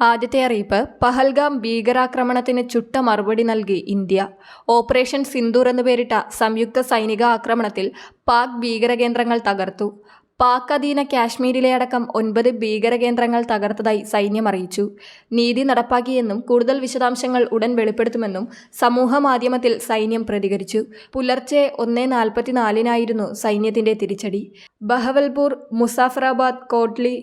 ആദ്യത്തെ അറിയിപ്പ് പഹൽഗാം ഭീകരാക്രമണത്തിന് ചുട്ട മറുപടി നൽകി ഇന്ത്യ. ഓപ്പറേഷൻ സിന്ദൂർ എന്ന് പേരിട്ട സംയുക്ത സൈനിക ആക്രമണത്തിൽ പാക് ഭീകരകേന്ദ്രങ്ങൾ തകർത്തു. പാക് അധീന കാശ്മീരിലെ അടക്കം ഒൻപത് ഭീകരകേന്ദ്രങ്ങൾ തകർത്തതായി സൈന്യം അറിയിച്ചു. നീതി നടപ്പാക്കിയെന്നും കൂടുതൽ വിശദാംശങ്ങൾ ഉടൻ വെളിപ്പെടുത്തുമെന്നും സമൂഹ മാധ്യമത്തിൽ സൈന്യം പ്രതികരിച്ചു. പുലർച്ചെ ഒന്നേ നാൽപ്പത്തിനാലിനായിരുന്നു സൈന്യത്തിന്റെ തിരിച്ചടി. ബഹവൽപൂർ മുസാഫറാബാദ് കോട്ട്ലി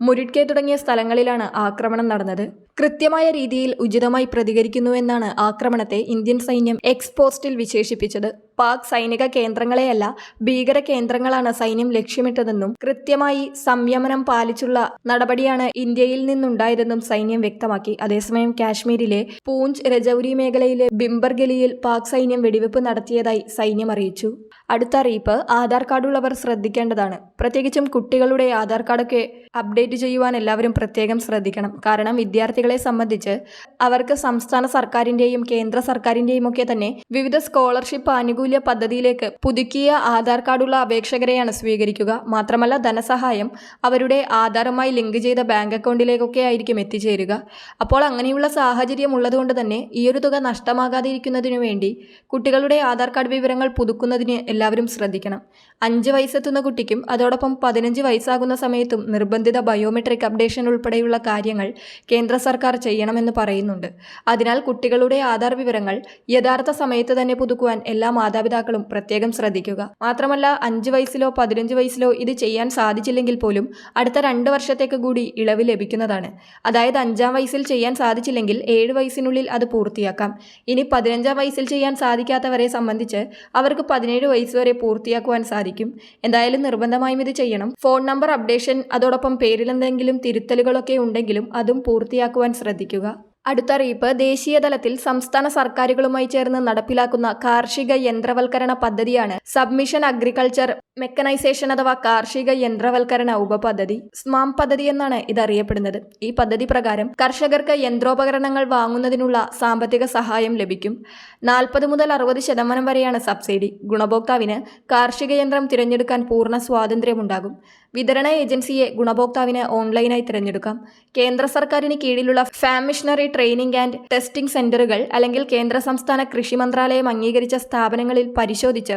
മുരിഡ്കെ തുടങ്ങിയ സ്ഥലങ്ങളിലാണ് ആക്രമണം നടന്നത്. കൃത്യമായ രീതിയിൽ ഉചിതമായി പ്രതികരിക്കുന്നുവെന്നാണ് ആക്രമണത്തെ ഇന്ത്യൻ സൈന്യം എക്സ്പോസ്റ്റിൽ വിശേഷിപ്പിച്ചത്. പാക് സൈനിക കേന്ദ്രങ്ങളെയല്ല ഭീകര കേന്ദ്രങ്ങളാണ് സൈന്യം ലക്ഷ്യമിട്ടതെന്നും കൃത്യമായി സംയമനം പാലിച്ചുള്ള നടപടിയാണ് ഇന്ത്യയിൽ നിന്നുണ്ടായതെന്നും സൈന്യം വ്യക്തമാക്കി. അതേസമയം കാശ്മീരിലെ പൂഞ്ച് രജൌരി മേഖലയിലെ ബിംബർഗലിയിൽ പാക് സൈന്യം വെടിവെപ്പ് നടത്തിയതായി സൈന്യം അറിയിച്ചു. അടുത്ത അറിയിപ്പ് ആധാർ കാർഡുള്ളവർ ശ്രദ്ധിക്കേണ്ടതാണ്. പ്രത്യേകിച്ചും കുട്ടികളുടെ ആധാർ കാർഡൊക്കെ അപ്ഡേറ്റ് ചെയ്യുവാൻ എല്ലാവരും പ്രത്യേകം ശ്രദ്ധിക്കണം. കാരണം വിദ്യാർത്ഥികളെ സംബന്ധിച്ച് അവർക്ക് സംസ്ഥാന സർക്കാരിന്റെയും കേന്ദ്ര സർക്കാരിന്റെയും ഒക്കെ തന്നെ വിവിധ സ്കോളർഷിപ്പ് ആനുകൂല്യ പദ്ധതിയിലേക്ക് പുതുക്കിയ ആധാർ കാർഡുള്ള അപേക്ഷകരെയാണ് സ്വീകരിക്കുക. മാത്രമല്ല ധനസഹായം അവരുടെ ആധാറുമായി ലിങ്ക് ചെയ്ത ബാങ്ക് അക്കൗണ്ടിലേക്കൊക്കെ ആയിരിക്കും എത്തിച്ചേരുക. അപ്പോൾ അങ്ങനെയുള്ള സാഹചര്യം ഉള്ളതുകൊണ്ട് തന്നെ ഈ ഒരു തുക നഷ്ടമാകാതിരിക്കുന്നതിനു വേണ്ടി കുട്ടികളുടെ ആധാർ കാർഡ് വിവരങ്ങൾ പുതുക്കുന്നതിന് എല്ലാവരും ശ്രദ്ധിക്കണം. അഞ്ച് വയസ്സെത്തുന്ന കുട്ടിക്കും അതോടൊപ്പം പതിനഞ്ച് വയസ്സാകുന്ന സമയത്തും നിർബന്ധിത ബയോമെട്രിക് അപ്ഡേഷൻ ഉൾപ്പെടെയുള്ള കാര്യങ്ങൾ കേന്ദ്ര സർക്കാർ ചെയ്യണമെന്ന് പറയുന്നുണ്ട്. അതിനാൽ കുട്ടികളുടെ ആധാർ വിവരങ്ങൾ യഥാർത്ഥ സമയത്ത് തന്നെ പുതുക്കുവാൻ എല്ലാ മാതാപിതാക്കളും പ്രത്യേകം ശ്രദ്ധിക്കുക. മാത്രമല്ല അഞ്ച് വയസ്സിലോ പതിനഞ്ച് വയസ്സിലോ ഇത് ചെയ്യാൻ സാധിച്ചില്ലെങ്കിൽ പോലും അടുത്ത രണ്ട് വർഷത്തേക്ക് കൂടി ഇളവ് ലഭിക്കുന്നതാണ്. അതായത് അഞ്ചാം വയസ്സിൽ ചെയ്യാൻ സാധിച്ചില്ലെങ്കിൽ ഏഴ് വയസ്സിനുള്ളിൽ അത് പൂർത്തിയാക്കാം. ഇനി പതിനഞ്ചാം വയസ്സിൽ ചെയ്യാൻ സാധിക്കാത്തവരെ സംബന്ധിച്ച് അവർക്ക് പതിനേഴ് വയസ്സ് വരെ പൂർത്തിയാക്കുവാൻ സാധിക്കും. എന്തായാലും നിർബന്ധമായും ഇത് ചെയ്യണം. ഫോൺ നമ്പർ അപ്ഡേഷൻ അതോടൊപ്പം പേരിലെന്തെങ്കിലും തിരുത്തലുകളൊക്കെ ഉണ്ടെങ്കിലും അതും പൂർത്തിയാക്കുവാൻ ശ്രദ്ധിക്കുക. അടുത്ത ദേശീയതലത്തിൽ ദേശീയ തലത്തിൽ സംസ്ഥാന സർക്കാരുകളുമായി ചേർന്ന് നടപ്പിലാക്കുന്ന കാർഷിക യന്ത്രവൽക്കരണ പദ്ധതിയാണ് സബ്മിഷൻ അഗ്രികൾച്ചർ മെക്കനൈസേഷൻ അഥവാ കാർഷിക യന്ത്രവൽക്കരണ ഉപപദ്ധതി സ്മാം പദ്ധതി എന്നാണ് ഇത് അറിയപ്പെടുന്നത് ഈ പദ്ധതി പ്രകാരം കർഷകർക്ക് യന്ത്രോപകരണങ്ങൾ വാങ്ങുന്നതിനുള്ള സാമ്പത്തിക സഹായം ലഭിക്കും. നാൽപ്പത് മുതൽ അറുപത് ശതമാനം വരെയാണ് സബ്സിഡി. ഗുണഭോക്താവിന് കാർഷിക യന്ത്രം തിരഞ്ഞെടുക്കാൻ പൂർണ സ്വാതന്ത്ര്യമുണ്ടാകും. വിതരണ ഏജൻസിയെ ഗുണഭോക്താവിന് ഓൺലൈനായി തിരഞ്ഞെടുക്കാം. കേന്ദ്ര സർക്കാരിന് കീഴിലുള്ള farm machinery training and testing സെന്ററുകൾ അല്ലെങ്കിൽ കേന്ദ്ര സംസ്ഥാന കൃഷി മന്ത്രാലയം അംഗീകരിച്ച സ്ഥാപനങ്ങളിൽ പരിശോധിച്ച്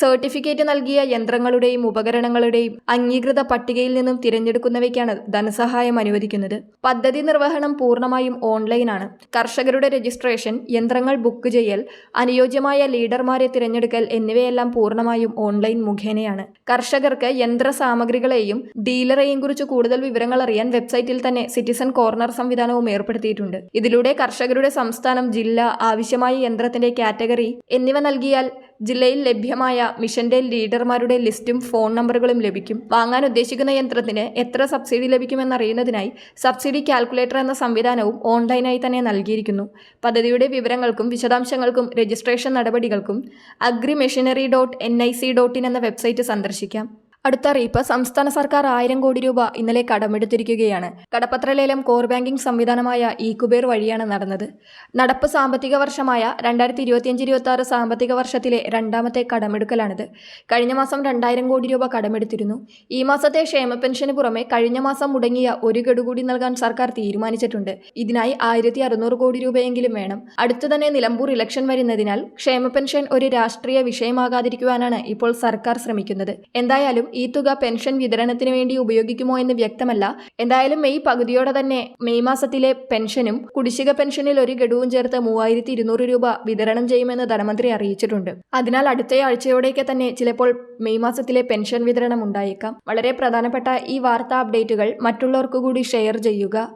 സർട്ടിഫിക്കറ്റ് നൽകിയ യന്ത്രങ്ങളുടെയും ഉപകരണങ്ങളുടെയും അംഗീകൃത പട്ടികയിൽ നിന്നും തിരഞ്ഞെടുക്കുന്നവയ്ക്കാണ് ധനസഹായം അനുവദിക്കുന്നത്. പദ്ധതി നിർവഹണം പൂർണമായും ഓൺലൈനാണ് കർഷകരുടെ രജിസ്ട്രേഷൻ യന്ത്രങ്ങൾ ബുക്ക് ചെയ്യൽ അനുയോജ്യമായ ലീഡർമാരെ തിരഞ്ഞെടുക്കൽ എന്നിവയെല്ലാം പൂർണമായും ഓൺലൈൻ മുഖേനയാണ്. കർഷകർക്ക് യന്ത്ര സാമഗ്രികളെയും ഡീലറെയും കുറിച്ച് കൂടുതൽ വിവരങ്ങൾ അറിയാൻ വെബ്സൈറ്റിൽ തന്നെ സിറ്റിസൺ കോർണർ സംവിധാനവും ഏർപ്പെടുത്തിയിട്ടുണ്ട്. ഇതിലൂടെ കർഷകരുടെ സംസ്ഥാനം ജില്ല ആവശ്യമായ യന്ത്രത്തിന്റെ കാറ്റഗറി എന്നിവ നൽകിയാൽ ജില്ലയിൽ ലഭ്യമായ മിഷന്റെ ലീഡർമാരുടെ ലിസ്റ്റും ഫോൺ നമ്പറുകളും ലഭിക്കും. വാങ്ങാൻ ഉദ്ദേശിക്കുന്ന യന്ത്രത്തിന് എത്ര സബ്സിഡി ലഭിക്കുമെന്നറിയുന്നതിനായി സബ്സിഡി കാൽക്കുലേറ്റർ എന്ന സംവിധാനവും ഓൺലൈനായി തന്നെ നൽകിയിരിക്കുന്നു. പദ്ധതിയുടെ വിവരങ്ങൾക്കും വിശദാംശങ്ങൾക്കും registration നടപടികൾക്കും agri machinery dot N I C dot in എന്ന വെബ്സൈറ്റ് സന്ദർശിക്കാം. അടുത്ത അറിയിപ്പ് സംസ്ഥാന സർക്കാർ ആയിരം കോടി രൂപ ഇന്നലെ കടമെടുത്തിരിക്കുകയാണ്. കടപ്പത്ര ലേലം കോർ ബാങ്കിംഗ് സംവിധാനമായ ഇ കുബേർ വഴിയാണ് നടന്നത്. നടപ്പ് സാമ്പത്തിക വർഷമായ രണ്ടായിരത്തി ഇരുപത്തിയഞ്ച് ഇരുപത്തി ആറ് സാമ്പത്തിക വർഷത്തിലെ രണ്ടാമത്തെ കടമെടുക്കലാണിത്. കഴിഞ്ഞ മാസം രണ്ടായിരം കോടി രൂപ കടമെടുത്തിരുന്നു. ഈ മാസത്തെ ക്ഷേമ പെൻഷന് പുറമെ കഴിഞ്ഞ മാസം മുടങ്ങിയ ഒരു ഗഡു കൂടി നൽകാൻ സർക്കാർ തീരുമാനിച്ചിട്ടുണ്ട്. ഇതിനായി ആയിരത്തി അറുന്നൂറ് കോടി രൂപയെങ്കിലും വേണം. അടുത്തു തന്നെ നിലമ്പൂർ ഇലക്ഷൻ വരുന്നതിനാൽ ക്ഷേമ പെൻഷൻ ഒരു രാഷ്ട്രീയ വിഷയമാകാതിരിക്കുവാനാണ് ഇപ്പോൾ സർക്കാർ ശ്രമിക്കുന്നത്. എന്തായാലും ഈ തുക പെൻഷൻ വിതരണത്തിന് വേണ്ടി ഉപയോഗിക്കുമോ എന്ന് വ്യക്തമല്ല. എന്തായാലും മെയ് പകുതിയോടെ തന്നെ മെയ് മാസത്തിലെ പെൻഷനും കുടിശ്ശിക പെൻഷനിൽ ഒരു ഗഡുവും ചേർത്ത് മൂവായിരത്തി ഇരുന്നൂറ് രൂപ വിതരണം ചെയ്യുമെന്ന് ധനമന്ത്രി അറിയിച്ചിട്ടുണ്ട്. അതിനാൽ അടുത്ത ആഴ്ചയോടെയൊക്കെ തന്നെ ചിലപ്പോൾ മെയ് മാസത്തിലെ പെൻഷൻ വിതരണം ഉണ്ടായേക്കാം. വളരെ പ്രധാനപ്പെട്ട ഈ വാർത്താ അപ്ഡേറ്റുകൾ മറ്റുള്ളവർക്കു കൂടി ഷെയർ ചെയ്യുക.